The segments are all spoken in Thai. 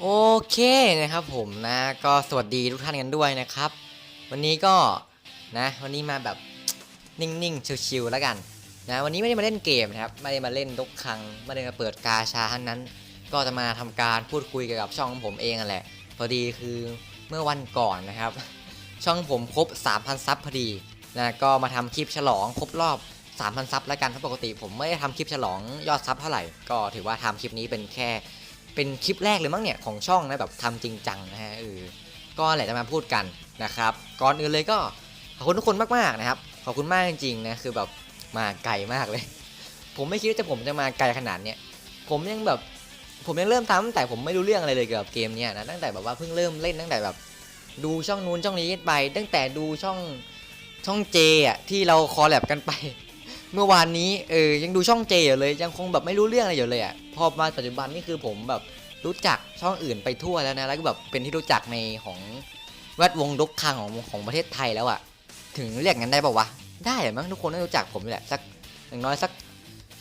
โอเคนะครับผมนะก็สวัสดีทุกท่านกันด้วยนะครับ วันนี้ก็นะวันนี้มาแบบนิ่งๆชิวๆแล้วกันนะวันนี้ไม่ได้มาเล่นเกมนะครับไม่ได้มาเล่นดกคังไม่ได้มาเปิดกาชาทั้งนั้น ก็จะมาทำการพูดคุยเกี่ยวกับช่องของผมเองนั่นแหละพอดีคือเมื่อวันก่อนนะครับ ช่องผมครบ 3,000 ซับพอดีนะก็มาทำคลิปฉลองครบรอบ 3,000 ซับแล้วกันเพราะปกติ ผมไม่ได้ทำคลิปฉลองยอดซับเท่าไหร่ก็ถือว่าทำคลิปนี้เป็นแค่ เป็นคลิปแรกเลยมั้งเนี่ยของช่องนะแบบทำจริงจังนะฮะเออก็แหละจะมาพูดกันนะครับ ก่อนอื่นเลยก็ขอบคุณทุกคนมากๆนะครับ ขอบคุณมากจริงๆนะคือแบบมาไกลมากเลย ผมไม่คิดว่าจะผมจะมาไกลขนาดเนี้ยผมยังแบบผมยังเริ่มทำตั้งแต่ผมไม่รู้เรื่องอะไรเลยเกี่ยวกับเกมเนี้ยนะตั้งแต่แบบว่าเพิ่งเริ่มเล่นตั้งแต่แบบ ดูช่องนู้นช่องนี้ไป ตั้งแต่ดูช่องช่องเจอะที่เราคอลแลบกันไป เมื่อวานนี้เออยังดูช่องเจอยู่เลย ยังคงแบบไม่รู้เรื่องอะไรอยู่เลยอะพอมาปัจจุบันนี่คือผมแบบรู้จักช่องอื่นไปทั่วแล้วนะแล้วก็แบบเป็นที่รู้จักในของแวดวงดกคังของของประเทศไทยแล้วอะ ถึงเรียกงั้นได้ป่าวะได้เหมั้งทุกคนน่ารู้จักผมแหละสักอย่างน้อยสัก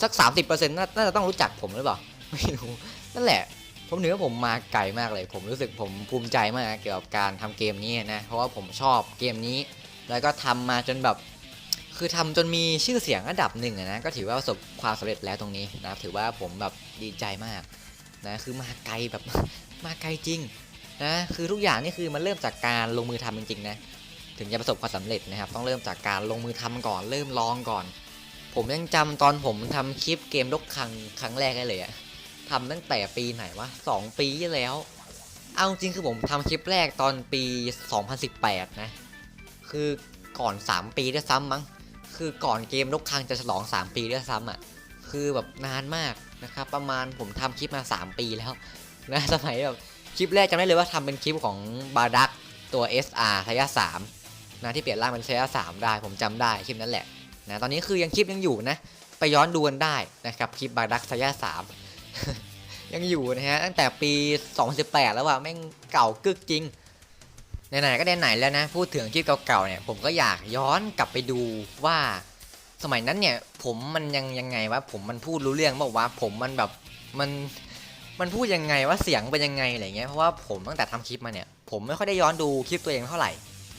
สักสามสิบเปอร์เซ็นต์น่าจะต้องรู้จักผมหรือเปล่าไม่รู้นั่นแหละผมถือผมมาไกลมากเลย ผมรู้สึกผมภูมิใจมากเกี่ยวกับการทำเกมนี้นะเพราะว่าผมชอบเกมนี้ แล้วก็ทำมาจนแบบ คือทำจนมีชื่อเสียงระดับหนึ่งนะก็ถือว่าประสบความสำเร็จแล้วตรงนี้นะครับถือว่าผมแบบดีใจมากนะคือมาไกลแบบมาไกลจริงนะคือทุกอย่างนี่คือมันเริ่มจากการลงมือทำจริงๆนะถึงจะประสบความสำเร็จนะครับ ต้องเริ่มจากการลงมือทำก่อน เริ่มลองก่อน ผมยังจำตอนผมทำคลิปเกมลกครั้งครั้งแรกได้เลยอะทำตั้งแต่ปีไหนวะสองปีที่แล้ว เอาจริงคือผมทำคลิปแรกตอนปี 2018 นะ คือก่อน 3 ปีด้ซ้ำมั้ง คือก่อนเกมลกคังจะฉลอง 3 ปีด้วยซ้ำอะ คือแบบนานมากนะครับ ประมาณผมทำคลิปมา 3 ปีแล้วนะสมัยแบบคลิปแรกจำได้เลยว่าทำเป็นคลิปของบาดักตัว SR ทายา3นะที่เปลี่ยนร่างเป็นทายา3ได้ผมจำได้คลิปนั้นแหละนะตอนนี้คือยังคลิปยังอยู่นะ ไปย้อนดูกันได้นะครับคลิปบาดักทายา3ยังอยู่นะฮะตั้งแต่ปี 2018 แล้วว่ะแม่งเก่ากึกจริง ไหนๆก็ไหนๆแล้วนะ พูดถึงคลิปเก่าๆเนี่ยผมก็อยากย้อนกลับไปดูว่า สมัยนั้นเนี่ยผมมันยังยังไงวะผมมันพูดรู้เรื่องบอกว่าผมมันแบบมันมันพูดยังไงว่าเสียงเป็นยังไงอะไรเงี้ยเพราะว่าผมตั้งแต่ทำคลิปมาเนี่ยผมไม่ค่อยได้ย้อนดูคลิปตัวเองเท่าไหร่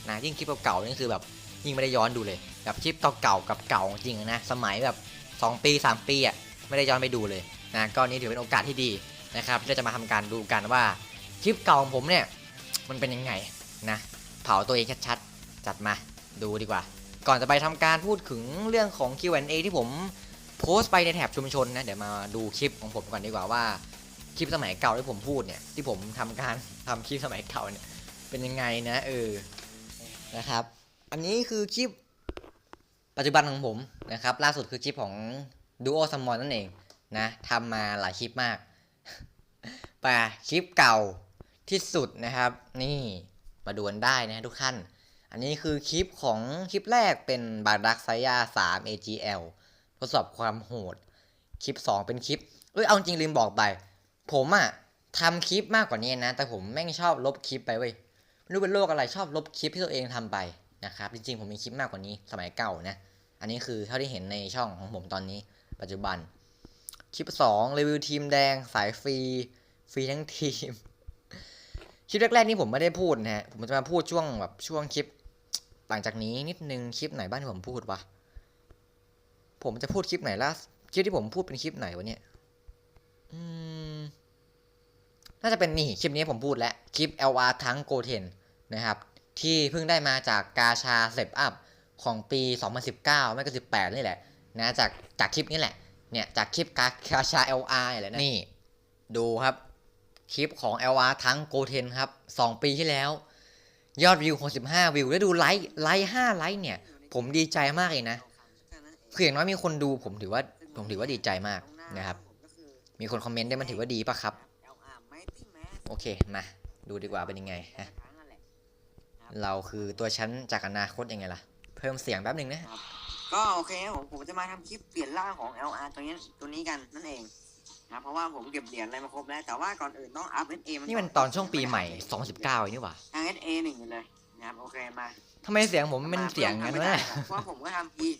นะยิ่งคลิปเก่าๆนี่คือแบบยิ่งไม่ได้ย้อนดูเลยแบบคลิปเก่าๆกับเก่าจริงนะสมัยแบบสองปีสามปีอะไม่ได้ย้อนไปดูเลยนะก็นี่ถือเป็นโอกาสที่ดีนะครับที่เราจะมาทำการดูกันว่าคลิปเก่าของผมเนี่ยมันเป็นยังไง นะเผาตัวเองชัดๆ จัดมาดูดีกว่า ก่อนจะไปทำการพูดถึงเรื่องของ Q&A ที่ผมโพสต์ไปในแถบชุมชนนะ เดี๋ยวมาดูคลิปของผมก่อนดีกว่าว่า คลิปสมัยเก่าที่ผมพูดเนี่ย ที่ผมทำการทำคลิปสมัยเก่าเนี่ย เป็นยังไงนะเออนะครับ อันนี้คือคลิปปัจจุบันของผมนะครับ ล่าสุดคือคลิปของ Duo s u m m o n นั่นเองนะทำมาหลายคลิปมาก ไปคลิปเก่าที่สุดนะครับ นี่ มาดูนได้นะทุกท่าน อันนี้คือคลิปของคลิปแรกเป็นบาดักไซยา3 AGL ทดสอบความโหด คลิป 2 เป็นคลิป เอ้ยเอาจริงลืมบอกไป ผมอะทำคลิปมากกว่านี้นะ แต่ผมแม่งชอบลบคลิปไปเว้ยไม่รู้เป็นโรคอะไรชอบลบคลิปที่ตัวเองทำไปนะครับ จริงๆ ผมมีคลิปมากกว่านี้สมัยเก่านะ อันนี้คือเท่าที่เห็นในช่องของผมตอนนี้ ปัจจุบัน คลิป 2 รีวิวทีมแดงสายฟรี ฟรีทั้งทีม คลิปแรกๆนี่ผมไม่ได้พูดนะฮะ ผมจะมาพูดช่วงแบบช่วงคลิป หลังจากนี้นิดนึงคลิปไหนบ้างที่ผมพูดวะ ผมจะพูดคลิปไหนล่ะคลิปที่ผมพูดเป็นคลิปไหนวะเนี่ย อืม น่าจะเป็นนี่คลิปนี้ผมพูดแล้วคลิป LR ทั้งโกเทนนะครับ ที่เพิ่งได้มาจากกาชาเซฟอัพของปี 2019 ไม่ก็ 18 นี่แหละนะจากจากคลิปนี้แหละ เนี่ยจากคลิปกาคาชา LR อะไรนะนี่ดูครับ คลิปของ LR ทั้งโกเทนครับ 2 ปีที่แล้ว ยอดวิว 65 วิว แล้วดูไลค์ไลค์5ไลค์เนี่ย ผมดีใจมากเลยนะคืออย่างน้อยมีคนดูผมถือว่าผมถือว่าดีใจมากนะครับ มีคนคอมเมนต์ได้มันถือว่าดีปะครับ โอเค มา ดูดีกว่าเป็นยังไงฮะเราคือตัวชั้นจากอนาคตยังไงล่ะ เพิ่มเสียงแป๊บหนึ่งนะก็โอเคผมผมจะมาทำคลิปเปลี่ยนร่างของ LR ตัวนี้ตัวนี้กันนั่นเอง นะเพราะว่าผมเก็บเหรียญอะไรมาครบแล้ว แต่ว่าก่อนอื่นต้องอัพ SA มันนี่มันตอนช่วงปีใหม่ 2019เองนี่หว่าทาง SA หนึ่งอยู่เลยนะครับโอเคมาทำไมเสียงผมเป็นเสียงงั้นไม่วะได้เนี่ยเพราะว่าผมก็ทำอีก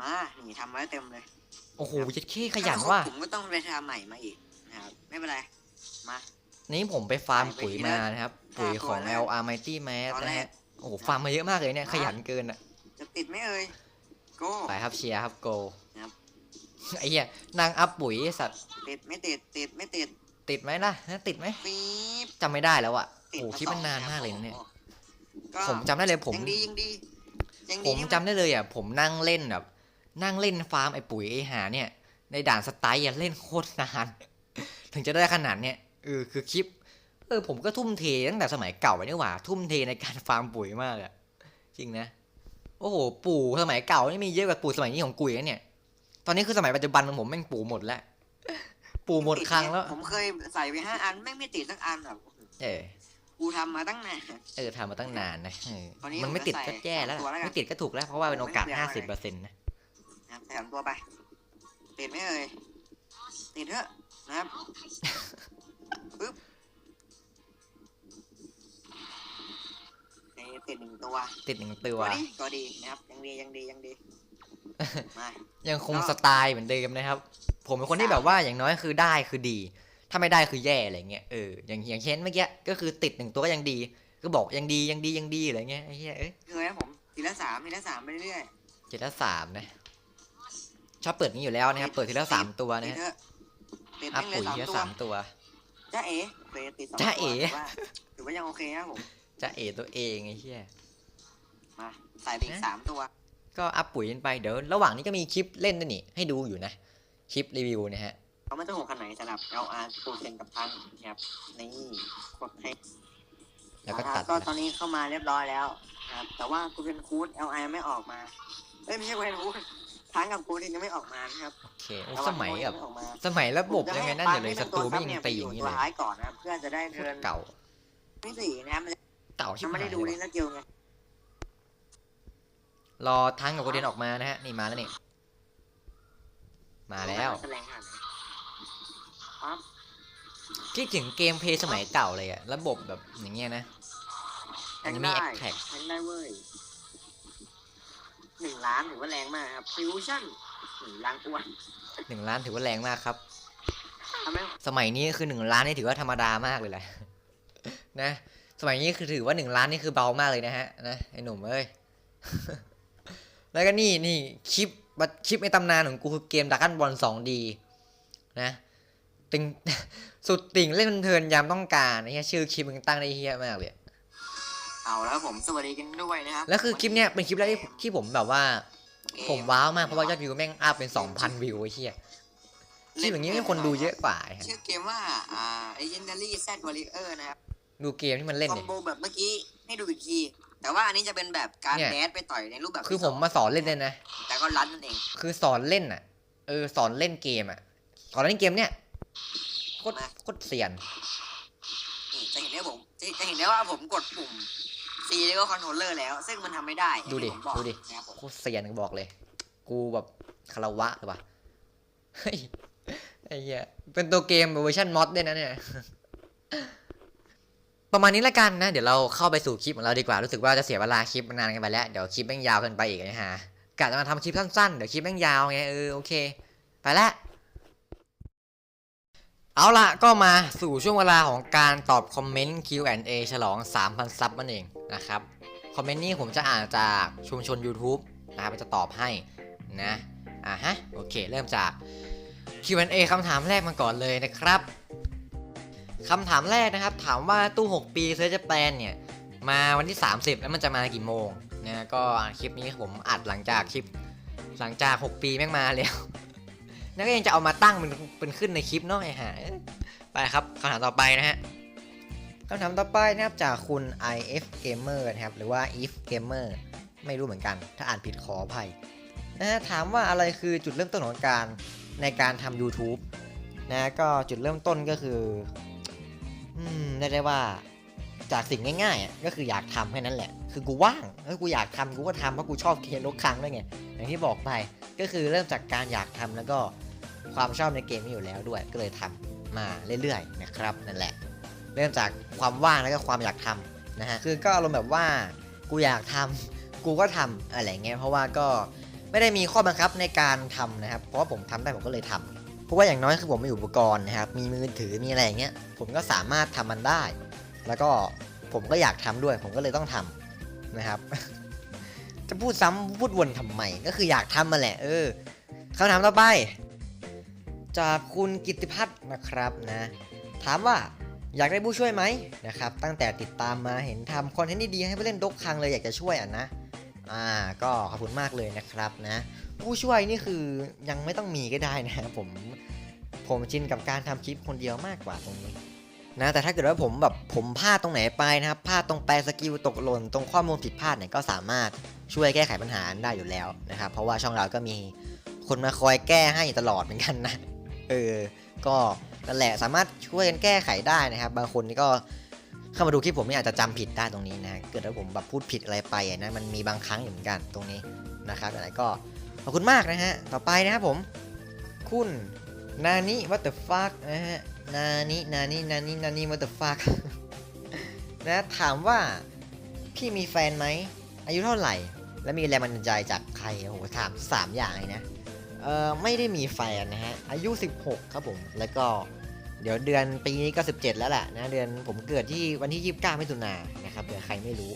มานี่ทำไว้เต็มเลย โอ้โหยัดขี้ขยันว่ะผมก็ต้องไปทำใหม่มาอีกนะครับไม่เป็นไรมานี้ผมไปฟาร์มปุ๋ยมานะครับ ปุ๋ยของ LR Mighty Mass นะฮะโอ้โหฟาร์มมาเยอะมากเลยเนี่ยขยันเกินอะจะติดไหมเอ่ยโก้ไปครับเชียร์ครับโกครับ ไอ้เหี้ยนางอัพปุ๋ยไอ้สัตว์ติดไม่ติดติดไม่ติดติดไหมล่ะฮะติดไหมปี๊บจำไม่ได้แล้วอะติดโอ้โหมาคลิปมันนานสองมากเลยนะเนี่ย ก็ผมจำได้เลยผม ยังดียังดียังผดีมที่นจำได้เลยอะ ผมนั่งเล่นแบบ นั่งเล่นฟาร์มไอ้ปุ๋ยไอ้หาเนี่ย ในด่านสไตล์อะเล่นโคตรนาน ถึงจะได้ขนาดเนี้ยเออคือคลิป เออ ผมก็ทุ่มเทตั้งแต่สมัยเก่าไปนี่หว่า ทุ่มเทในการฟาร์มปุ๋ยมากอะจริงนะ โอ้โห ปู่สมัยเก่านี่มีเยอะกว่าปู่สมัยนี้ของกุยนะเนี่ย ตอนนี้คือสมัยปัจจุบันของผมแม่งปู่หมดแล้ว ปู่หมดครั้งแล้ว ผมเคยใส่ไปห้าอันแม่งไม่ติดสักอันแบบเออกูทำมาตั้งนานเออทำมาตั้งนานนะเออตอนนี้มันไม่ติดผมก็ก็ใส่แย่แล้วตัวแล้วกันไม่ติดก็ถูกแล้วเพราะว่าเป็นโอกาสผมไม่ห้าเปลี่สิบยนเปอะอร์เซ็นต์นะนะครับใส่ตัวไปติดไหมเอ่ยติดเถอะนะครับปึ๊บเอ้ยติดหนึ่งตัว ติดหนึ่งตัตัววดีก็ดีนะครับยังดียังดียังดี มายังคงก็สไตล์เหมือนเดิมนะครับ ผมเป็นคนที่แบบว่าอย่างน้อยคือได้คือดี ถ้าไม่ได้คือแย่อะไรเงี้ยเอออย่างอย่างเช่นเมื่อกี้ก็คือติดหนึ่งตัวก็ยังดี ก็บอกยังดียังดียังดีอะไรเงี้ยไอ้เหี้ยเอ้ยเคยนะผมทีละสามทีละสามไปเรื่อยเจ็ดละสามนะชอบเปิดนี้อยู่แล้วนะครับเปิดทีละสามตัวๆนะติดฮะเถอะติดอัพแม่งเลยปุ๋ยสามทีละตัวสามตัวจ้าเอ๋เคยติดสองจ๊ะตัวเอ๋ถือว่าถือว่ายังโอเคนะผมจะเอตัวเองไอ้เหี้ยมาใส่ไปอีกนะสามตัว ก็อัพปุ๋ยกันไปเดี๋ยวระหว่างนี้ก็มีคลิปเล่นด้วยนี่ให้ดูอยู่นะ คลิปรีวิวเนะฮะเขาไม่ต้องห่วงขนาดไหนสำหรับ LR โปรเซนกับพันครับนี่กดให้แล้วก็นะคตัรัดบก็นะตอนนี้เข้ามาเรียบร้อยแล้วครับแต่ว่ากูเป็นคูด LR ไม่ออกมาเอ้ยไม่ใช่กูเป็นคูดทั้งกับคูดยังไม่ออกมานะครับโอเคโอ้แต่ว่าสมัยแบบไม่ออกมาสมัยระบบผมจะยังไงให้นั่นอยู่เลยปัศันตรูให้ไม่เป็นยิงตัวตีอย่างนี้ตัวเลยท้ายก่อนนะครับเพื่อจะได้โคเดิตนรเก่าที่สี่นะครับมันเก่าชิยับงไม่หาได้ยดูเลลิยงก์สกิลไง รอทั้งกับโกเดนออกมานะฮะ นี่มาแล้วนี่ มาแล้วแสดงหันครับคิดถึงเกมเพลย์สมัยเก่าเลยอะระบบแบบอย่างเงี้ยนะแทอันงนี้มีได้แอคแท็กแทงได้เว้ยหนึ่งล้านถือว่าแรงมากครับฟิวชั่นหนึ่งล้านอ้วนหนึ่งล้านถือว่าแรงมากครับทำให้สมัยนี้คือหนึ่งล้านนี่ถือว่าธรรมดามากเลยแหละนะ สมัยนี้คือถือว่าหนึ่งล้านนี่คือเบามากเลยนะฮะนะไอ้หนุ่มเอ้ย แล้วก็นี่นี่คลิปบัดคลิปในตำนานของกูคือเกมดักกันบอลสองดีนะติงสุดติ่งเล่นบันเทินยามต้องการไอ้เหี้ยชื่อคลิปมึงตั้งได้เฮี้ยมากเลยเอาแล้วผมสวัสดีกันด้วยนะครับแล้วคือคลิปเนี้ยเป็นคลิปแรกที่ที่ผมแบบว่า ผมว้าวมากเพราะว่ายอดวิวแม่งอัพเป็น 2,000 วิวไอ้เหี้ยคลิปอย่างนี้มีคนดูเยอะกว่าไอ้ฮะชื่อเกมว่าอ่า Legendary Z Warrior นะครับดูเกมที่มันเล่นคอเนี่มยโบแบบเมื่อกี้ให้ดูอีกที แต่ว่าอันนี้จะเป็นแบบการเนี่ย แดดไปต่อยในรูปแบบคือที่ผมสงมาสอนเล่นเลยนะ แต่ก็รันนั่นเอง คือสอนเล่นอะ เออ สอนเล่นเกมอะ สอนเล่นเกมเนี่ยโคตรโคตรเสียน นี่จะเห็นได้ผมจะจะเห็นได้ว่าผมกดปุ่ม C แล้วก็คอนโทรลเลอร์แล้ว ซึ่งมันทำไม่ได้อย่างดูดิที่ผมบอกดูดิ นะครับผมโคตรเสียนบอกเลย กูแบบคารวะเลยว่ะเฮ้ยไอ้เหี้ยเป็นตัวเกมเวอร์ชันมอดด้วยนะเนี่ย ประมาณนี้ละกันนะ เดี๋ยวเราเข้าไปสู่คลิปของเราดีกว่า รู้สึกว่าจะเสียเวลาคลิปมานานกันไปแล้ว เดี๋ยวคลิปแม่งยาวเกินไปอีกนะฮะกะจะมาทำคลิปสั้นๆ เดี๋ยวคลิปแม่งยาวไงเออโอเค ไปละเอาละก็มาสู่ช่วงเวลาของการตอบคอมเมนต์ Q&A ฉลอง 3,000 ซับนั่นเองนะครับ คอมเมนต์นี้ผมจะอ่านจากชุมชน YouTube นะครับจะตอบให้นะ อ่าฮะ โอเค เริ่มจาก Q&A คำถามแรกมาก่อนเลยนะครับ คำถามแรกนะครับ ถามว่าตู้ 6 ปีเซอร์จแปนเนี่ย มาวันที่ 30 แล้วมันจะมากี่โมงนะก็คลิปนี้ผมอัดหลังจากคลิปหลังจาก 6 ปีแม่งมาแล้วแล้วก็ยังจะเอามาตั้งเป็นเป็นขึ้นในคลิปเนาะไอ้ห่าไปครับคำถามต่อไปนะฮะคำถามต่อไปนะครับจากคุณ if gamer นะครับ หรือว่า if gamer ไม่รู้เหมือนกัน ถ้าอ่านผิดขออภัยนะฮะถามว่าอะไรคือจุดเริ่มต้นของการในการทำ YouTube นะก็จุดเริ่มต้นก็คือ อืมเรียกได้ว่า จากสิ่งง่ายๆก็คืออยากทำแค่นั้นแหละ คือกูว่างแล้วกูอยากทำกูก็ทำเพราะกูชอบเกมลกครั้งด้วยไงอย่างที่บอกไปก็คือเริ่มจากการอยากทำแล้วก็ความชอบในเกมนี้อยู่แล้วด้วย ก็เลยทำมาเรื่อยๆนะครับนั่นแหละ เริ่มจากความว่างแล้วก็ความอยากทำนะฮะคือก็อารมณ์แบบว่ากูอยากทำกูก็ทำอะไรเงี้ยเพราะว่าก็ไม่ได้มีข้อบังคับในการทำนะครับ เพราะว่าผมทำได้ผมก็เลยทำ เพราะว่าอย่างน้อยคือผมมีอุปกรณ์นะครับ มีมือถือมีอะไรอย่างเงี้ย ผมก็สามารถทำมันได้ แล้วก็ผมก็อยากทำด้วย ผมก็เลยต้องทำนะครับ จะพูดซ้ำพูดวนทำไมก็คืออยากทำมาแหละ เออคำถามต่อไป จากคุณกิตติพัฒน์นะครับนะ ถามว่าอยากได้ผู้ช่วยไหมนะครับ ตั้งแต่ติดตามมาเห็นทำคอนเทนต์ดีๆให้ผู้เล่นดกคังเลยอยากจะช่วยอะนะ อ่า ก็ขอบคุณมากเลยนะครับนะ ผู้ช่วยนี่คือยังไม่ต้องมีก็ได้นะผมผมชินกับการทำคลิปคนเดียวมากกว่าตรงนี้นะแต่ถ้าเกิดว่าผมแบบผมพลาดตรงไหนไปนะครับพลาดตรงแปลสกิลตกหล่นตรงข้อมูลผิดพลาดเนี่ยก็สามารถช่วยแก้ไขปัญหาได้อยู่แล้วนะครับ เพราะว่าช่องเราก็มีคนมาคอยแก้ให้ตลอดเหมือนกันนะเออก็นั่นแหละสามารถช่วยกันแก้ไขได้นะครับ บางคนนี่ก็เข้ามาดูคลิปผมนี่อาจจะจำผิดได้ตรงนี้นะเกิดว่าผมแบบพูดผิดอะไรไปนะมันมีบางครั้งอยู่เหมือนกันตรงนี้นะครับอะไรก็ ขอบคุณมากนะฮะ ต่อไปนะครับผม คุณนานิ what the fuck นะฮะ นานินานินานินานิ what the fuck นะถามว่าพี่มีแฟนไหม อายุเท่าไหร่ และมีแรงบันดาลใจจากใคร โอ้โห ถาม 3 อย่างเลยนะ เอ่อ ไม่ได้มีแฟนนะฮะ อายุ 16 ครับผม แล้วก็เดี๋ยวเดือนปีนี้ก็ 17 แล้วแหละนะ เดือนผมเกิดที่วันที่ 29มิถุนายนนะครับเผื่อใครไม่รู้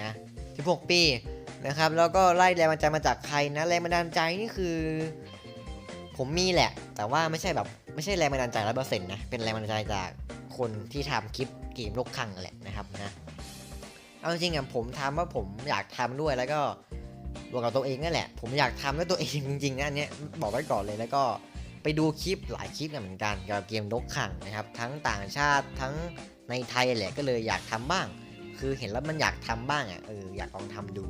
นะ 16 ปี นะครับ แล้วก็ไล่แรงบันดาลใจมาจากใครนะแรงบันดาลใจนี่คือ ผมมีแหละ แต่ว่าไม่ใช่แบบไม่ใช่แรงบันดาลใจร้อยเปอร์เซ็นต์นะเป็นแรงบันดาลใจจากคนที่ทำคลิปเกมโลกคังนั่นแหละนะครับนะเอาจริงอะผมทำว่าผมอยากทำด้วยแล้วก็บวกกับตัวเองนั่นแหละ ผมอยากทำด้วยตัวเองจริงๆนะอันเนี้ยบอกไว้ก่อนเลยแล้วก็ไปดูคลิปหลายคลิปเนี่ยเหมือนกันเกี่ยวกับเกมโลกคังนะครับ ทั้งต่างชาติทั้งในไทยแหละก็เลยอยากทำบ้าง คือเห็นแล้วมันอยากทำบ้างอะเอออยากลองทำดู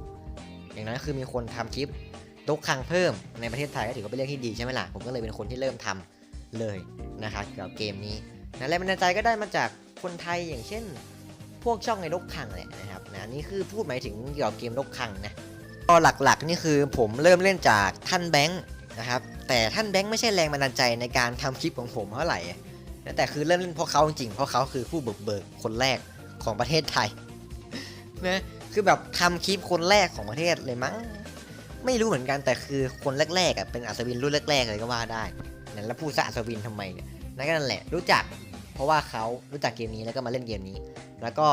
อย่างนั้นคือมีคนทำคลิปตกคังเพิ่มในประเทศไทยก็ถือว่าเป็นเรื่องที่ดีใช่ไหมล่ะ ผมก็เลยเป็นคนที่เริ่มทำเลยนะครับเกี่ยวกับเกมนี้นะแรงบันดาลใจก็ได้มาจากคนไทยอย่างเช่น พวกช่องในลกคังแหละนะครับนะนี่คือพูดหมายถึงเกี่ยวกับเกมลกคังนะก็หลักๆนี่คือผมเริ่มเล่นจากท่านแบงค์นะครับแต่ท่านแบงค์ไม่ใช่แรงบันดาลใจในการทำคลิปของผมเท่าไหร่นะแต่คือเริ่มเล่นเพราะเขาจริงเพราะเขาคือผู้บุกเบิกคนแรกของประเทศไทยนะ คือแบบทำคลิปคนแรกของประเทศเลยมั้ง ไม่รู้เหมือนกันแต่คือคนแรกๆอะเป็นอัศวินรุ่นแรกๆเลยก็ว่าได้นั่นแล้วพูดซะอัศวินทำไมเนี่ยนั่นก็นั่นแหละ รู้จัก เพราะว่าเขารู้จักเกมนี้แล้วก็มาเล่นเกมนี้ แล้วก็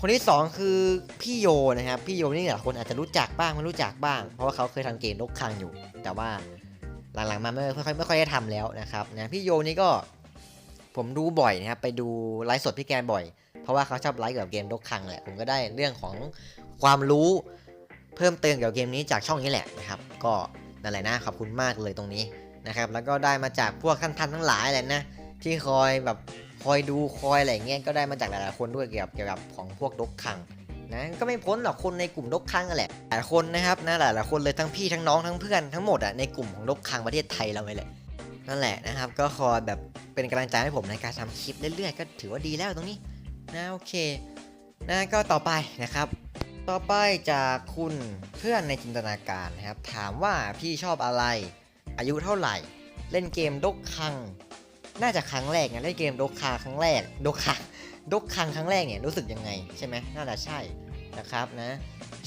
คนที่สองคือพี่โยนะครับ พี่โยนี่หลายคนอาจจะรู้จักบ้างไม่รู้จักบ้าง เพราะว่าเขาเคยทำเกมลกคังอยู่ แต่ว่าหลังๆมาไม่ค่อยไม่ค่อยได้ทำแล้วนะครับนะพี่โยนี่ก็ผมดูบ่อยนะครับไปดูไลฟ์สดพี่แกบ่อย เพราะว่าเขาชอบไลฟ์เกี่ยวกับเกมดกคังแหละผมก็ได้เรื่องของความรู้เพิ่มเติมเกี่ยวกับเกมนี้จากช่องนี้แหละนะครับ ก็นั่นแหละนะขอบคุณมากเลยตรงนี้นะครับ แล้วก็ได้มาจากพวกท่านท่านทั้งหลายแหละนะที่คอยแบบคอยดูคอยอะไรเงี้ยก็ได้มาจากหลายๆคนด้วยเกี่ยวกับเกี่ยวกับของพวกดกคังนะก็ไม่พ้นหรอกคนในกลุ่มดกคังนั่นแหละหลายคนนะครับนะหลายๆคนเลยทั้งพี่ทั้งน้องทั้งเพื่อนทั้งหมดอะในกลุ่มของดกคังประเทศไทยเราเลยแหละนั่นแหละนะครับ ก็คอยแบบเป็นกำลังใจให้ผมในการทำคลิปเรื่อยๆ ก็ถือว่าดีแล้วตรงนี้ นะโอเคนะก็ต่อไปนะครับ ต่อไปจากคุณเพื่อนในจินตนาการนะครับ ถามว่าพี่ชอบอะไร อายุเท่าไหร่ เล่นเกมดกคัง น่าจะครั้งแรกนะเล่นเกมดกคาครั้งแรกดกคังดกคังครั้งแรกเนี่ยรู้สึกยังไงใช่ไหมน่าจะใช่นะครับนะ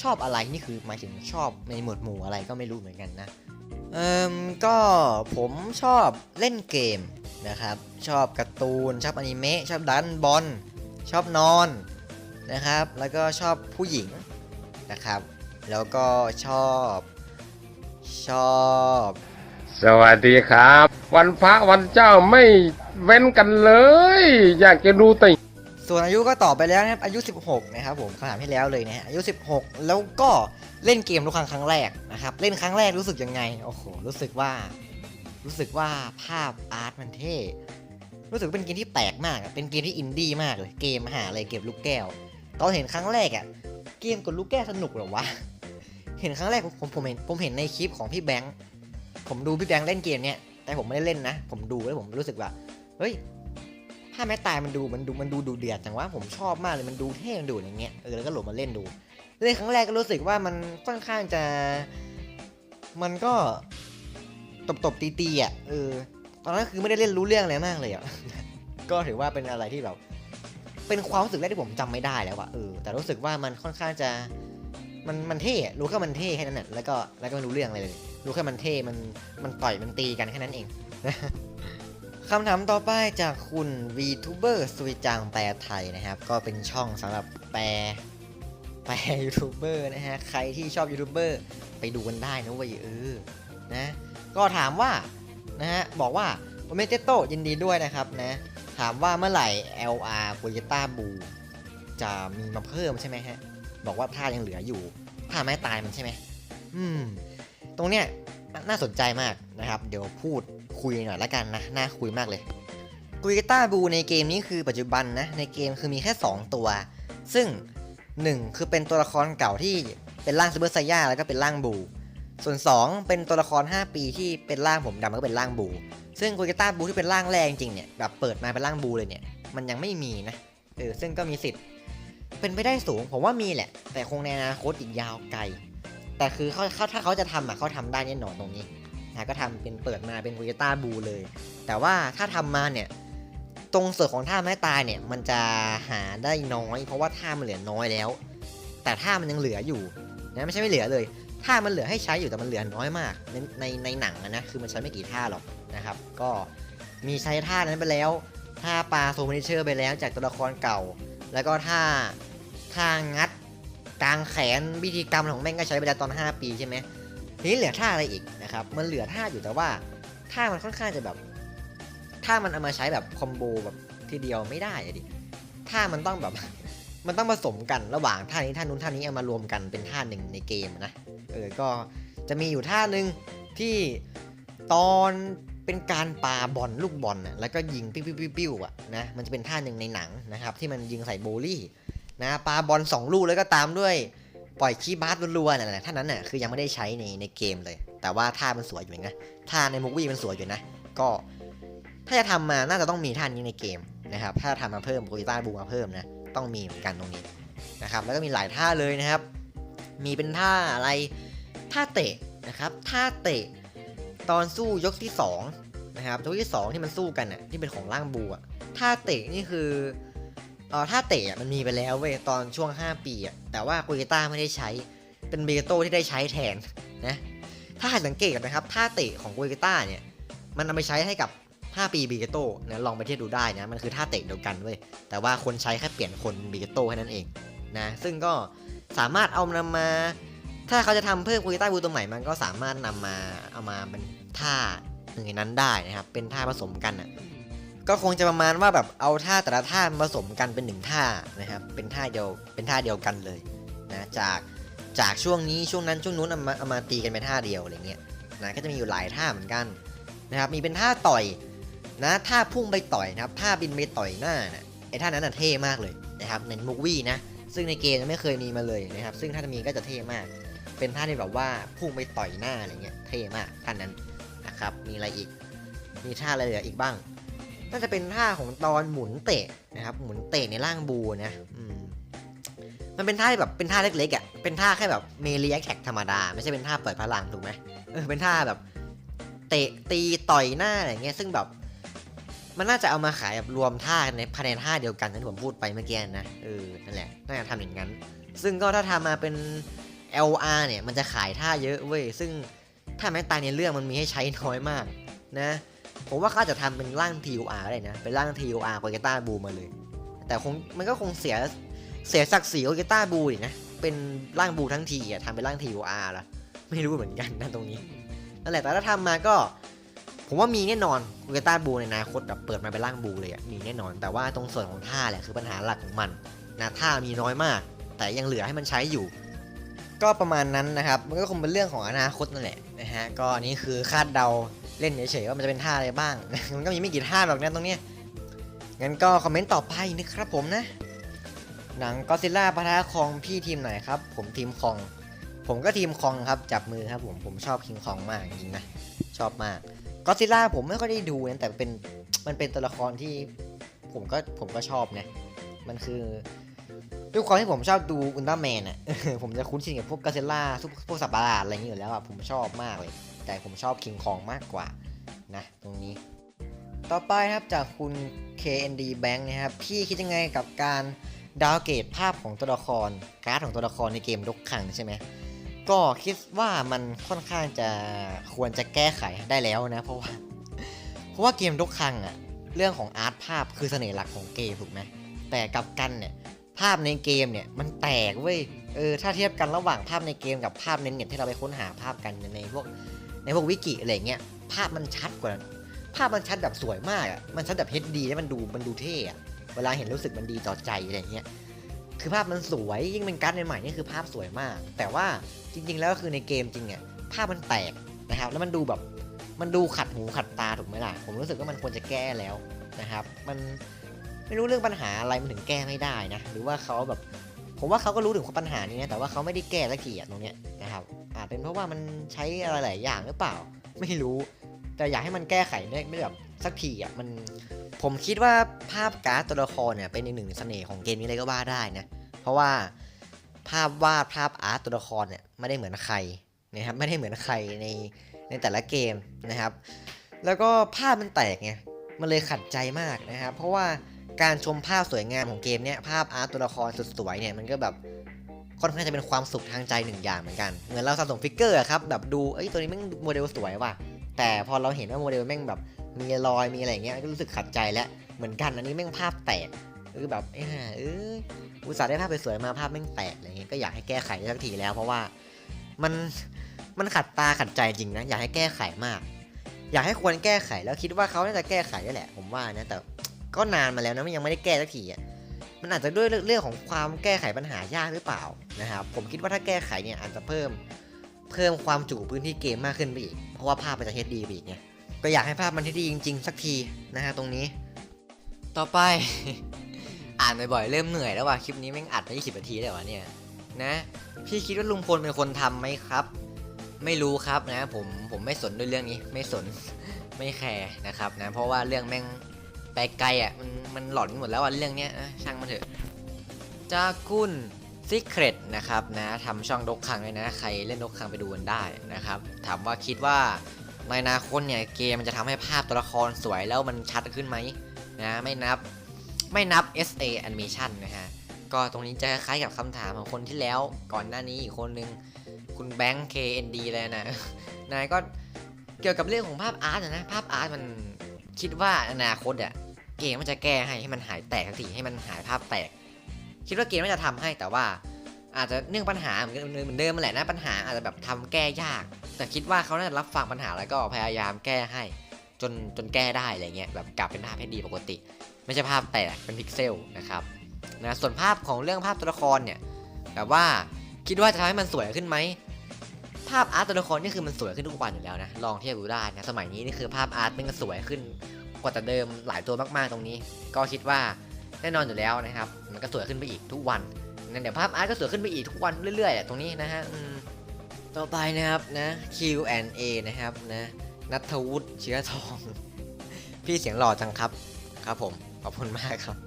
ชอบอะไรนี่คือหมายถึงชอบในหมวดหมู่อะไรก็ไม่รู้เหมือนกันนะเอ่มก็ผมชอบเล่นเกมนะครับ ชอบการ์ตูน ชอบอนิเมะชอบดันบอล ชอบนอนนะครับ แล้วก็ชอบผู้หญิงนะครับ แล้วก็ชอบชอบ สวัสดีครับ วันพระวันเจ้าไม่เว้นกันเลย อยากจะดูแต่ส่วนอายุก็ตอบไปแล้วนะครับอายุ 16 นะครับผมคำถามที่แล้วเลยนะฮะอายุ 16 แล้วก็เล่นเกมทุกครั้งครั้งแรกนะครับ เล่นครั้งแรกรู้สึกยังไง โอ้โห รู้สึกว่า รู้สึกว่าภาพอาร์ตมันเท่ รู้สึกเป็นเกมที่แปลกมากอะเป็นเกมที่อินดี้มากเลย เกมหาอะไรเก็บลูกแก้ว ตอนเห็นครั้งแรกอะเกมกดลูกแก้วสนุกเหรอวะ เห็นครั้งแรกผมผมเห็นผมเห็นในคลิปของพี่แบงค์ ผมดูพี่แบงค์เล่นเกมเนี้ย แต่ผมไม่ได้เล่นนะ ผมดูแล้วผมรู้สึกว่า เฮ้ย ถ้าแม้ตายมันดูมันดูมันดูดูเดือดจังว่าผมชอบมากเลย มันดูเท่มันดูอย่างเงี้ย เออ แล้วก็โหลดมาเล่นดู เล่นครั้งแรกก็รู้สึกว่ามันค่อนข้างจะ มันก็ตบตบตีตีๆอะ เออ อนนั้นคือไม่ได้เล่นรู้เรื่องอะไรมากเลยอะ ก็ถือว่าเป็นอะไรที่แบบ เป็นความรู้สึกแรกที่ผมจำไม่ได้แล้วอะเออ แต่รู้สึกว่ามันค่อนข้างจะ มัน มันเท่อะรู้แค่มันเท่แค่นั้นแหละแล้วก็ แล้วก็ไม่รู้เรื่องอะไรเลย รู้แค่มันเท่ มัน มันต่อย มันตีกันแค่นั้นเองคำถามต่อไปจากคุณ VTuber สุวิจังแปลไทยนะครับ ก็เป็นช่องสำหรับแปล แปลยูทูบเบอร์นะฮะ ใครที่ชอบยูทูบเบอร์ไปดูกันได้นะเว้ยเออ นะ ก็ถามว่า นะฮะ บอกว่าโอเมเตโตยินดีด้วยนะครับนะ ถามว่าเมื่อไหร่ LR โ o ยต้าบูจะมีมาเพิ่มใช่ไหมฮะ บอกว่าท่ายังเหลืออยู่ท่าไม้ตายมันใช่ไหมอืม ตรงเนี้ยนน่าสนใจมากนะครับ เดี๋ยวพูดคุยหน่อยละกันนะ น่าคุยมากเลยกุยต้าบูในเกมนี้คือปัจจุบันนะ ในเกมคือมีแค่ 2 ตัว ซึ่ง 1 คือเป็นตัวละครเก่าที่เป็นร่างซูเปอร์ไซย่าแล้วก็เป็นร่างบู ส่วน 2 เป็นตัวละคร 5 ปีที่เป็นร่างผมดำแล้วก็เป็นร่างบู ซึ่งกุยต้าบูที่เป็นร่างแรกจริงเนี่ยแบบเปิดมาเป็นร่างบูเลยเนี่ยมันยังไม่มีนะเออซึ่งก็มีสิทธิ์ เป็นไปได้สูงผมว่ามีแหละ แต่คงในอนาคตอีกยาวไกล แต่คือเขาเขาถ้าเขาจะทำอะเขาทำได้แน่นอนตรงนี้นะก็ทำเป็นเปิดมาเป็นกุยต้าบูเลย แต่ว่าถ้าทำมาเนี่ยตรงส่วนของท่าไม้ตายเนี่ยมันจะหาได้น้อย เพราะว่าท่ามันเหลือน้อยแล้ว แต่ท่ามันยังเหลืออยู่นะไม่ใช่ไม่เหลือเลย ท่ามันเหลือให้ใช้อยู่แต่มันเหลือน้อยมาก ในในในหนังนะคือมันใช้ไม่กี่ท่าหรอกนะครับ ก็มีใช้ท่านั้นไปแล้วท่าปลาโซมนิเชอร์ไปแล้วจากตัวละครเก่า แล้วก็ท่าท่างัดกลางแขนวิธีกรรมของแม่งก็ใช้ไปแล้วตอน 5 ปีใช่ไหมทีนี้เหลือท่าอะไรอีกนะครับมันเหลือท่าอยู่แต่ว่าท่ามันค่อนข้างจะแบบถ้ามันเอามาใช้แบบคอมโบแบบทีเดียวไม่ได้อะดิถ้ามันต้องแบบมันต้องผสมกันระหว่างท่านี้ท่านู้นท่านี้เอามารวมกันเป็นท่าหนึ่งในเกมนะ เออก็จะมีอยู่ท่าหนึ่งที่ตอนเป็นการปาบอลลูกบอลน่ะแล้วก็ยิงปิ้วปิ้วปิ้วปิ้วอะนะมันจะเป็นท่าหนึ่งในหนังนะครับ ที่มันยิงใส่โบลี่นะปาบอลสองลูกแล้วก็ตามด้วยปล่อยคีย์บาสรัวๆนั่นแหละท่านั้นน่ะคือยังไม่ได้ใช้ในในเกมเลย แต่ว่าท่ามันสวยอยู่นะท่าในมูฟวี่มันสวยอยู่นะ ก็ถ้าจะทำมาน่าจะต้องมีท่านี้ในเกมนะครับ ถ้าทำมาเพิ่มโกลิต้าบูมาเพิ่มนะ ต้องมีเหมือนกันตรงนี้นะครับ แล้วก็มีหลายท่าเลยนะครับ มีเป็นท่าอะไรท่าเตะนะครับท่าเตะตอนสู้ยกที่2นะครับยกที่ 2 ที่มันสู้กันน่ะที่เป็นของร่างบูอะท่าเตะนี่คือเออท่าเตะมันมีไปแล้วเว้ยตอนช่วง 5 ปีอะแต่ว่าโกลิต้าไม่ได้ใช้เป็นเบโต้ที่ได้ใช้แทนนะถ้าหากสังเกตนะครับท่าเตะของโกลิต้าเนี่ยมันเอาไปใช้ให้กับ 5 ปีบีเกโต้นะลองไปเทียบดูได้นะมันคือท่าเตะเดียวกันเว้ยแต่ว่าคนใช้แค่เปลี่ยนคนบีเกโต้แค่นั้นเองนะซึ่งก็ สามารถเอานำมา ถ้าเขาจะทำเพิ่มคุยใต้บูตัวใหม่มันก็สามารถนำมาเอามาเป็นท่าหนึ่งในนั้นได้นะครับ เป็นท่าผสมกันอะก็คงจะประมาณว่าแบบเอาท่าแต่ละท่ามาผสมกันเป็นหนึ่งท่านะครับ เป็นท่าเดียวเป็นท่าเดียวกันเลยนะจากจากช่วงนี้ช่วงนั้นช่วงนู้นเอามาเอามาตีกันเป็นท่าเดียวอะไรเงี้ยนะก็จะมีอยู่หลายท่าเหมือนกันนะครับมีเป็นท่าต่อยนะท่าพุ่งไปต่อยนะครับท่าบินไปต่อยหน้านะไอ้ท่านั้นน่ะเท่มากเลยนะครับในมูวี่นะ ซึ่งในเกมยังไม่เคยมีมาเลยนะครับ ซึ่งถ้าจะมีก็จะเท่มาก เป็นท่าที่แบบว่าพุ่งไปต่อยหน้าอะไรเงี้ย เท่มากท่านนั้นนะครับ มีอะไรอีก มีท่าอะไรเหลืออีกบ้าง น่าจะเป็นท่าของตอนหมุนเตะนะครับ หมุนเตะในร่างบูนะอืมมันเป็นท่าที่แบบเป็นท่าเล็กๆอะ เป็นท่าแค่แบบเมลีแอคแท็กธรรมดา ไม่ใช่เป็นท่าเปิดพลังถูกไหมเออ เป็นท่าแบบ เตะตีต่อยหน้าอะไรเงี้ย ซึ่งแบบ มันน่าจะเอามาขายแบบรวมท่าในภายในท่าเดียวกันที่ผมพูดไปเมื่อกี้นะเออนั่นแหละน่าจะทำอย่างนั้น ซึ่งก็ถ้าทำมาเป็น LR เนี่ยมันจะขายท่าเยอะเว้ยซึ่งถ้าแม้ตายในเรื่องมันมีให้ใช้น้อยมากนะ ผมว่าเขาจะทำเป็นร่าง TUR ได้นะ เป็นร่าง TUR โปเกต้าบูมาเลย แต่คงมันก็คงเสียเสียศักดิ์ศรีโปเกต้าบูนะเป็นร่างบูทั้งทีอะทำเป็นร่าง TUR ละไม่รู้เหมือนกันนะตรงนี้นั่นแหละแต่ถ้าทำมาก็ ผมว่ามีแน่นอนเวต้าบูในอนาคตแบบเปิดมาเป็นร่างบูเลยอะมีแน่นอน แต่ว่าตรงส่วนของท่าแหละคือปัญหาหลักของมันนะท่ามีน้อยมาก แต่ยังเหลือให้มันใช้อยู่ ก็ประมาณนั้นนะครับมันก็คงเป็นเรื่องของอนาคตนั่นแหละนะฮะก็อันนี้คือคาดเดาเล่นเฉยๆว่ามันจะเป็นท่าอะไรบ้าง มันก็มีไม่กี่ท่าหรอกนะตรงเนี้ยงั้นก็คอมเมนต์ต่อไปนะครับผมนะ หนังก็ซิล่าปะทะคองพี่ทีมไหนครับ ผมทีมคอง ผมก็ทีมคองครับจับมือครับผมผมชอบคิงคองมากจริงนะชอบมาก ก็ซิล่าผมไม่ค่อยได้ดูนะแต่เป็นมันเป็นตัวละครที่ผมก็ผมก็ชอบนะ มันคือด้วยความที่ผมชอบดูอุลตร้าแมนอะผมจะคุ้นชินกับพวกก o ซิล่าพวกสัตว์ประหลาดอะไรอย่างเงี้ยอยู่แล้วอะผมชอบมากเลย แต่ผมชอบคิงคองมากกว่านะตรงนี้ ต่อไปครับจากคุณ KND Bank นะครับ พี่คิดยังไงกับการดาวเกรดภาพของตัวละครการ์ดของตัวละครในเกมรกขังใช่ไหม ก็คิดว่ามันค่อนข้างจะควรจะแก้ไขได้แล้วนะ เพราะว่าเพราะว่าเกมดกครั้งอะเรื่องของอาร์ตภาพคือเสน่ห์หลักของเกมถูกไหมแต่กับกันเนี่ยภาพในเกมเนี่ยมันแตกเว้ยเออถ้าเทียบกันระหว่างภาพในเกมกับภาพในเน็ตที่เราไปค้นหาภาพกันในพวกในพวกวิกิอะไรเงี้ยภาพมันชัดกว่า ภาพมันชัดแบบสวยมากอะมันชัดแบบ HD แล้วมันดูมันดูเท่อะเวลาเห็นรู้สึกมันดีต่อใจอะไรเงี้ย คือภาพมันสวยยิ่งเป็นการ์ดใหม่ๆนี่คือภาพสวยมาก แต่ว่าจริง ๆ แล้วก็คือในเกมจริงอะภาพมันแตกนะครับ แล้วมันดูแบบมันดูขัดหูขัดตาถูกไหมล่ะ ผมรู้สึกว่ามันควรจะแก้แล้วนะครับ มันไม่รู้เรื่องปัญหาอะไรมันถึงแก้ไม่ได้นะ หรือว่าเขาแบบ ผมว่าเขาก็รู้ถึงปัญหานี้นะแต่ว่าเขาไม่ได้แก้สักทีอะตรงเนี้ยนะครับอาจเป็นเพราะว่ามันใช้อะไรหลายอย่างหรือเปล่า ไม่รู้ แต่อยากให้มันแก้ไขได้ไม่แบบสักทีอะมัน ผมคิดว่าภาพการ์ดตัวละครเนี่ยเป็นอีกหนึ่งเสน่ห์ของเกมนี้เลยก็ว่าได้นะ เพราะว่าภาพวาดภาพอาร์ตตัวละครเนี่ยไม่ได้เหมือนใครนะครับไม่ได้เหมือนใครในในแต่ละเกมนะครับ แล้วก็ภาพมันแตกไงมันเลยขัดใจมากนะครับ เพราะว่าการชมภาพสวยงามของเกมเนี่ยภาพอาร์ตตัวละครสุดสวยเนี่ยมันก็แบบค่อนข้างจะเป็นความสุขทางใจหนึ่งอย่างเหมือนกัน เหมือนเราสะสมฟิกเกอร์อะครับแบบดูเอ้ยตัวนี้ม่งโมเดลสวยว่ะ แต่พอเราเห็นว่าโมเดลแม่งแบบมีรอยมีอะไรเงี้ยก็รู้สึกขัดใจแล้วเหมือนกันอันนี้แม่งภาพแตกคือแบบเออเอออุตส่าห์ได้ภาพสวยๆมาภาพแม่งแตกอะไรเงี้ยก็อยากให้แก้ไขสักทีแล้ว เพราะว่ามันมันขัดตาขัดใจจริงนะอยากให้แก้ไขมาก อยากให้ควรแก้ไขแล้วคิดว่าเขาน่าจะแก้ไขได้แหละ ผมว่านะแต่ก็นานมาแล้วนะมันยังไม่ได้แก้สักทีอะมันอาจจะด้วยเรื่องของความแก้ไขปัญหายากหรือเปล่านะครับผมคิดว่าถ้าแก้ไขเนี่ยอาจจะเพิ่ม เพิ่มความจุพื้นที่เกมมากขึ้นไปอีก เพราะว่าภาพมันจะเฮดดีไปอีกไงก็อยากให้ภาพมันเฮดดีจริง ๆ สักทีนะฮะตรงนี้ ต่อไป อ่านบ่อยๆเริ่มเหนื่อยแล้วว่ะคลิปนี้แม่งอัดมา20นาทีแล้ววะเนี่ยนะ พี่คิดว่าลุงพลเป็นคนทำไหมครับ ไม่รู้ครับนะ ผมผมไม่สนด้วยเรื่องนี้ ไม่สนไม่แคร์นะครับนะ เพราะว่าเรื่องแม่งไปไกลอะมันมันหลอนหมดแล้วอะเรื่องเนี้ยช่างมันเถอะจาก คุณ Secret นะครับนะทำช่องดกคังเลยนะ ใครเล่นดกคังไปดูกันได้นะครับ ถามว่าคิดว่าในอนาคตเนี่ยเกมมันจะทำให้ภาพตัวละครสวยแล้วมันชัดขึ้นไหมนะไม่นับไม่นับ SA Animation นะฮะ ก็ตรงนี้จะคล้ายๆกับคำถามของคนที่แล้วก่อนหน้านี้อีกคนนึง คุณแบงค์ KND เลยนะนายก็เกี่ยวกับเรื่องของภาพอาร์ตนะ ภาพอาร์ตมันคิดว่าอนาคตอะเกมมันจะแก้ให้ให้มันหายแตกสักทีให้มันหายภาพแตก คิดว่าเกมน่าจะทำให้แต่ว่า อาจจะเนื่องปัญหาเหมือนเหมือนเดิมมาแหละนะปัญหาอาจจะแบบทำแก้ยาก แต่คิดว่าเขาน่าจะรับฟังปัญหาแล้วก็พยายามแก้ให้ จนจนแก้ได้อะไรเงี้ยแบบกลับเป็นภาพให้ดีปกติ ไม่ใช่ภาพแตกเป็นพิกเซลนะครับนะส่วนภาพของเรื่องภาพตัวละครเนี่ยแบบว่าคิดว่าจะทำให้มันสวยขึ้นไหมภาพอาร์ตตัวละครนี่คือมันสวยขึ้นทุกวันอยู่แล้วนะลองเทียบดูได้นะสมัยนี้นี่คือภาพอาร์ตมันก็สวยขึ้นกว่าแต่เดิมหลายตัวมากๆตรงนี้ ก็คิดว่า แน่นอนอยู่แล้วนะครับ มันก็สวยขึ้นไปอีกทุกวันงั้นเดี๋ยวภาพอาร์ตก็สวยขึ้นไปอีกทุกวันเรื่อยๆแหละตรงนี้นะฮะต่อไปนะครับนะ Q&A นะครับนะนัทวุฒิเชื้อทอง พี่เสียงหล่อจังครับครับผมขอบคุณมากครับ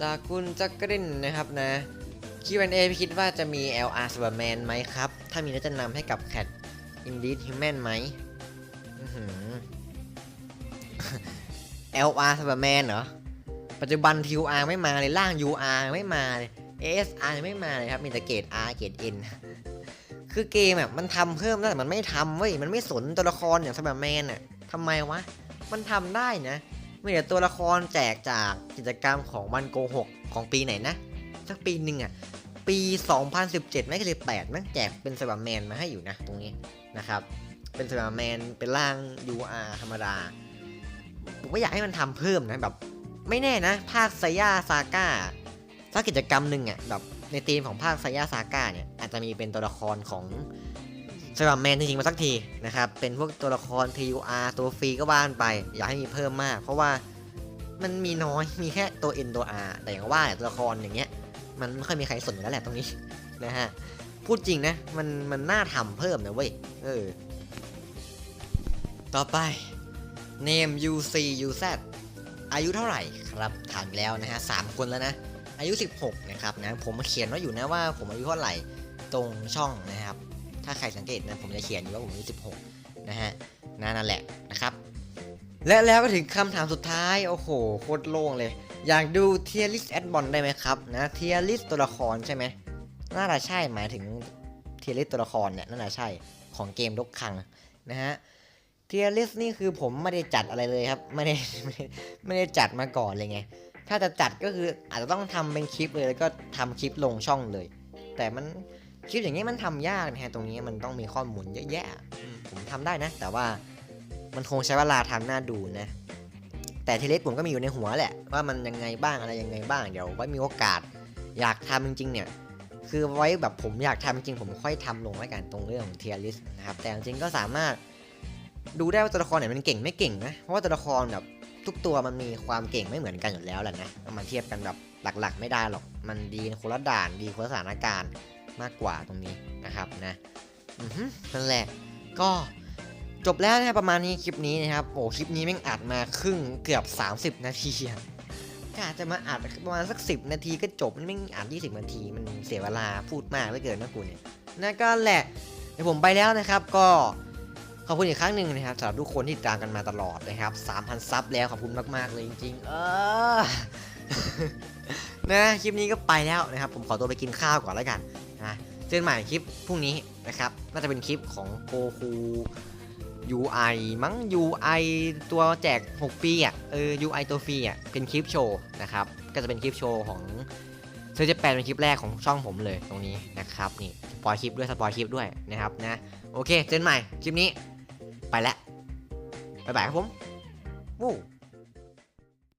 จากคุณจักรินนะครับนะ Q&A พี่คิดว่าจะมี LR Superman ไหมครับ ถ้ามีแล้วจะนำให้กับ Cat Indeed Human ไหมอื้อหือ LR Superman เหรอ ปัจจุบัน TUR ไม่มาเลยล่าง UR ไม่มาเลย ASR ไม่มาเลยครับมีแต่เกรด R เกรด N คือเกมแบบมันทำเพิ่มแต่มันไม่ทำเว้ยมันไม่สนตัวละครอย่างสแบบแมนอะทำไมวะมันทำได้นะมีแต่ตัวละครแจกจากกิจกรรมของวันโกหกของปีไหนนะสักปีหนึ่งอะปี 2017 ไม่ก็เลย8แม่งแจกเป็นสแบบแมนมาให้อยู่นะตรงนี้นะครับ เป็นสแบบแมนเป็นร่าง UR ธรรมดา ผมก็อยากให้มันทำเพิ่มนะแบบ ไม่แน่นะ ภาคไซยาซาก้าถ้ากิจกรรมหนึ่งอะแบบในธีมของภาคไซยาซาก้าเนี่ยอาจจะมีเป็นตัวละครของสลัมแมนจริงๆมาสักทีนะครับ เป็นพวกตัวละคร TUR ตัวฟรีก็บ้านไป อยากให้มีเพิ่มมาก เพราะว่ามันมีน้อย มีแค่ตัว N ตัว R แต่อย่างว่าตัวละครอย่างเงี้ย มันไม่ค่อยมีใครสนอยู่แล้วแหละตรงนี้นะฮะ พูดจริงนะ มันมันน่าทำเพิ่มนะเว้ย เออ ต่อไป name UC UZ อายุเท่าไหร่ครับถามแล้วนะฮะสามคนแล้วนะ อายุ 16 นะครับนะผมเขียนไว้อยู่นะว่าผมอายุเท่าไหร่ตรงช่องนะครับ ถ้าใครสังเกตนะผมจะเขียนอยู่ว่าผมอายุ 16 นะฮะนั่นแหละนะครับ และแล้วก็ถึงคำถามสุดท้าย โอ้โห โคตรโล่งเลย อยากดูเทียริสแอดบอลได้ไหมครับนะเทียริสตัวละครใช่ไหมน่าจะใช่หมายถึงเทียริสตัวละครเนี่ยน่าจะใช่ของเกมดกคังนะฮะ เทียริสนี่คือผมไม่ได้จัดอะไรเลยครับ ไม่ได้ไม่ได้ไม่ได้จัดมาก่อนเลยไง ถ้าจะจัดก็คืออาจจะต้องทำเป็นคลิปเลยแล้วก็ทำคลิปลงช่องเลย แต่มันคลิปอย่างนี้มันทำยากนะฮะตรงนี้มันต้องมีข้อมูลเยอะแยะผมทำได้นะ แต่ว่ามันคงใช้เวลาทำหน้าดูนะ แต่เทเลสผมก็มีอยู่ในหัวแหละ ว่ามันยังไงบ้างอะไรยังไงบ้างเดี๋ยวไว้มีโอกาสอยากทำจริงๆเนี่ยคือไว้แบบผมอยากทำจริงผมค่อยทำลงแล้วกันตรงเรื่องของเทียริสนะครับแต่จริงๆก็สามารถ ดูได้ว่าตัวละครไหนมันเก่งไม่เก่งนะ เพราะว่าตัวละครแบบทุกตัวมันมีความเก่งไม่เหมือนกันอยู่แล้วแหละนะเอามาเทียบกันแบบหลักๆ ไม่ได้หรอก มันดีคนละด่านดีคนละสถานการณ์มากกว่าตรงนี้นะครับนะอือฮึนั่นแหละก็จบแล้วนะครับประมาณนี้คลิปนี้นะครับโอ้คลิปนี้แม่งอัดมาครึ่งเกือบ 30 นาทีอะกอาจจะมาอัดประมาณสักสินาทีก็จบมันไม่อัดยี่สิบนาทีมันเสียเวลาพูดมากเหลือเกินนะกูเนี่ยนั่นก็แหละเดี๋ยวผมไปแล้วนะครับก็ ขอบคุณอีกครั้งหนึ่งนะครับสำหรับทุกคนที่ตามกันมาตลอดนะครับ 3,000 ซับแล้วขอบคุณมาก ๆ เลยจริง ๆ เออ นะคลิปนี้ก็ไปแล้วนะครับ ผมขอตัวไปกินข้าวก่อนแล้วกันนะเจอกันใหม่คลิปพรุ่งนี้นะครับ น่าจะเป็นคลิปของโกคู UI มั้ง UI ตัวแจก 6 ปีอะเออ UI ตัวฟรีอะเป็นคลิปโชว์นะครับ ก็จะเป็นคลิปโชว์ของเซอร์เจแปนเป็นคลิปแรกของช่องผมเลยตรงนี้นะครับนี่สปอยคลิปด้วยสปอยคลิปด้วยนะครับนะโอเคเจอกันใหม่คลิปนี้ ไปแล้วบ๊ายบายครับผมวู้